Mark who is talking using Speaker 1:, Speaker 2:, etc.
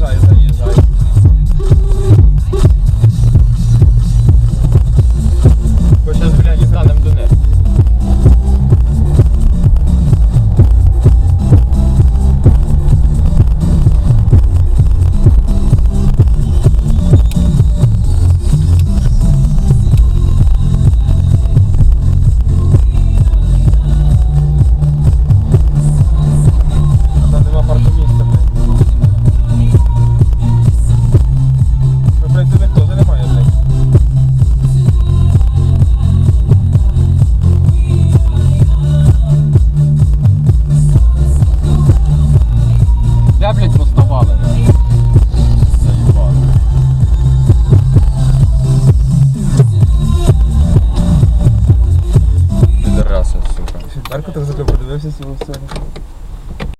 Speaker 1: Reihe.
Speaker 2: Де, блядь, поставали? Заїбали. Підраси, сука.
Speaker 1: Марко так зато подивився цього все.